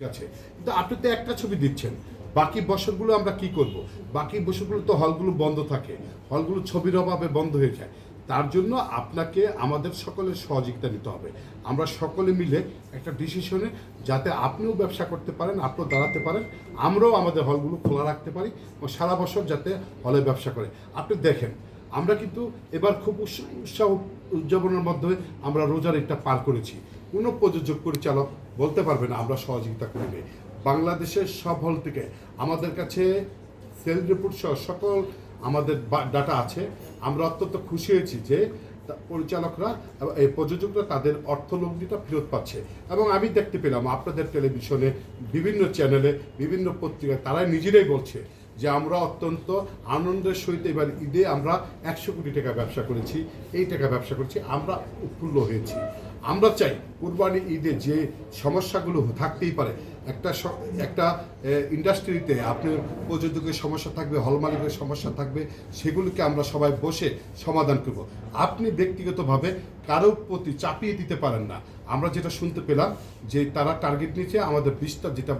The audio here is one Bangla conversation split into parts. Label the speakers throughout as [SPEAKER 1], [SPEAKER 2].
[SPEAKER 1] ঠিক আছে। কিন্তু আপনি তো একটা ছবি দিচ্ছেন। বাকি বছরগুলো আমরা কি করব? বাকি বছরগুলো তো হলগুলো বন্ধ থাকে। হলগুলো ছবির অভাবে বন্ধ হয়ে যায়। তার জন্য আপনাকে, আমাদের সকলের সহযোগিতা নিতে হবে। আমরা সকলে মিলে একটা ডিসিশনে যাতে আপনিও ব্যবসা করতে পারেন, আপনিও দাঁড়াতে পারেন। আমরাও আমাদের হলগুলো খোলা রাখতে পারি এবং সারা বছর যাতে হলে ব্যবসা করে। আপনি দেখেন আমরা কিন্তু এবার খুব উৎস- উৎসাহ উদযাপনের মাধ্যমে আমরা রোজার একটা পার করেছি। কোনো প্রযোজক, পরিচালক বলতে পারবে না, আমরা সহযোগিতা করিনি বাংলাদেশের সব হল থেকে আমাদের কাছে সেল রিপোর্ট সহ সকল আমাদের ডাটা আছে। আমরা অত্যন্ত খুশি হয়েছি যে পরিচালকরা এই প্রযোজকরা তাদের অর্থলগ্নিটা ফেরত পাচ্ছে। এবং আমি দেখতে পেলাম আপনাদের টেলিভিশনে বিভিন্ন চ্যানেলে বিভিন্ন পত্রিকায় তারা নিজেরাই বলছে যে আমরা অত্যন্ত আনন্দের সহিত এবার ঈদে আমরা একশো কোটি টাকা ব্যবসা করেছি। এই টাকা ব্যবসা করেছি, আমরা উৎফুল্ল হয়েছি। আমরা চাই কুরবানি ঈদে যে সমস্যাগুলো থাকতেই পারে, একটা একটা ইন্ডাস্ট্রিতে আপনার প্রযোজকের সমস্যা থাকবে, হল মালিকের সমস্যা থাকবে, সেগুলোকে আমরা সবাই বসে সমাধান করব। আপনি ব্যক্তিগতভাবে কারোর প্রতি চাপিয়ে দিতে পারেন না। আমরা যেটা শুনতে পেলাম যে তারা টার্গেট নিয়েছে, আমাদের বিশটা যেটা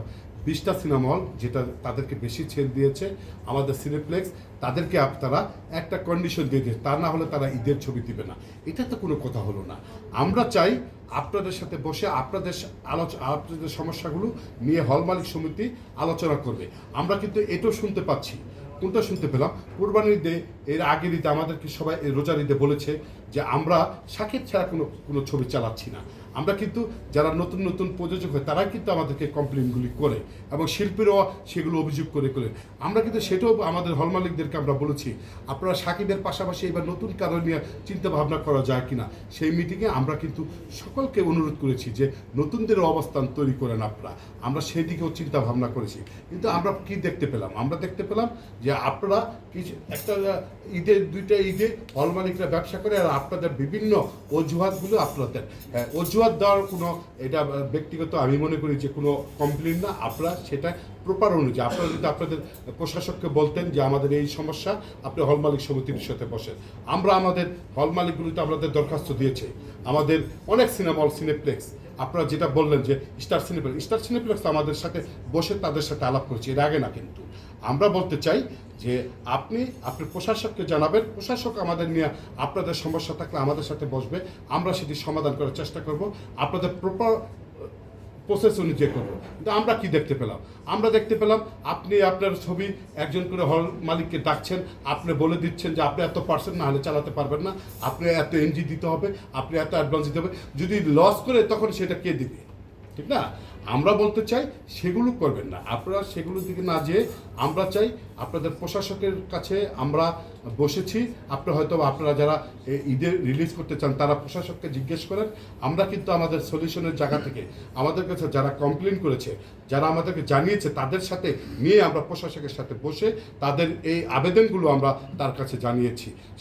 [SPEAKER 1] বিশটা সিনেমা হল যেটা তাদেরকে বেশি ছেড় দিয়েছে, আমাদের সিনেপ্লেক্স, তাদেরকে আপনারা একটা কন্ডিশন দিয়ে দিয়েছে, তা না হলে তারা ঈদের ছবি দিবে না। এটা তো কোনো কথা হলো না। আমরা চাই আপনাদের সাথে বসে আপনাদের আলোচ আপনাদের সমস্যাগুলো নিয়ে হল মালিক সমিতি আলোচনা করবে। আমরা কিন্তু এটাও শুনতে পাচ্ছি, কোনটা শুনতে পেলাম? কুরবানির ঈদে, এর আগের ঈদে আমাদেরকে সবাই রোজার ঈদে বলেছে যে আমরা সাকিব ছাড়া কোনো কোনো ছবি চালাচ্ছি না। আমরা কিন্তু যারা নতুন নতুন প্রযোজক হয় তারা কিন্তু আমাদেরকে কমপ্লেনগুলি করে এবং শিল্পীরাও সেগুলো অভিযোগ করে করে। আমরা কিন্তু সেটাও আমাদের হল মালিকদেরকে আমরা বলেছি, আপনারা সাকিবের পাশাপাশি এবার নতুন কারণ নিয়ে চিন্তাভাবনা করা যায় কিনা? সেই মিটিংয়ে আমরা কিন্তু সকলকে অনুরোধ করেছি যে নতুনদের অবস্থান তৈরি করেন আপনারা। আমরা সেই দিকেও চিন্তা ভাবনা করেছি। কিন্তু আমরা কি দেখতে পেলাম? আমরা দেখতে পেলাম যে আপনারা কিছু একটা ঈদের দুইটা ঈদে হল মালিকরা ব্যবসা করে আর আপনাদের বিভিন্ন অজুহাতগুলো আপনাদের। অজুহাত দেওয়ার কোনো এটা ব্যক্তিগত আমি মনে করি যে কোনো কমপ্লেন না। আপনারা সেটা প্রপার অনুযায়ী, আপনারা যদি আপনাদের প্রশাসককে বলতেন যে আমাদের এই সমস্যা, আপনি হল মালিক সমিতির সাথে বসেন। আমরা আমাদের হল মালিকগুলিতে আমাদের দরখাস্ত দিয়েছে। আমাদের অনেক সিনেমা হল সিনেপ্লেক্স আপনারা যেটা বললেন যে স্টার সিনেপ্লেক্স স্টার সিনেপ্লেক্স আমাদের সাথে বসে তাদের সাথে আলাপ করেছি, এর আগে না কিন্তু। আমরা বলতে চাই যে আপনি আপনার প্রশাসককে জানাবেন, প্রশাসক আমাদের নিয়ে আপনাদের সমস্যা থাকলে আমাদের সাথে বসবে, আমরা সেটি সমাধান করার চেষ্টা করব, আপনাদের প্রপার প্রসেস অনুযায়ী করব। কিন্তু আমরা কি দেখতে পেলাম? আমরা দেখতে পেলাম আপনি আপনার ছবি একজন করে হল মালিককে ডাকছেন, আপনি বলে দিচ্ছেন যে আপনি এত পার্সেন্ট না হলে চালাতে পারবেন না, আপনি এত এনজি দিতে হবে, আপনি এত অ্যাডভান্স দিতে হবে। যদি লস করে তখন সেটা কে দিবে? ঠিক না? আমরা বলতে চাই সেগুলো করবেন না। আপনারা সেগুলোর দিকে না যেয়ে আমরা চাই আপনাদের প্রশাসকের কাছে আমরা বসেছি। আপনারা হয়তো আপনারা যারা ঈদের রিলিজ করতে চান, তারা প্রশাসককে জিজ্ঞেস করেন। আমরা কিন্তু আমাদের সলিউশনের জায়গা থেকে আমাদের কাছে যারা কমপ্লেন করেছে, যারা আমাদেরকে জানিয়েছে, তাদের সাথে নিয়ে আমরা প্রশাসকের সাথে বসে তাদের এই আবেদনগুলো আমরা তার কাছে জানিয়েছি।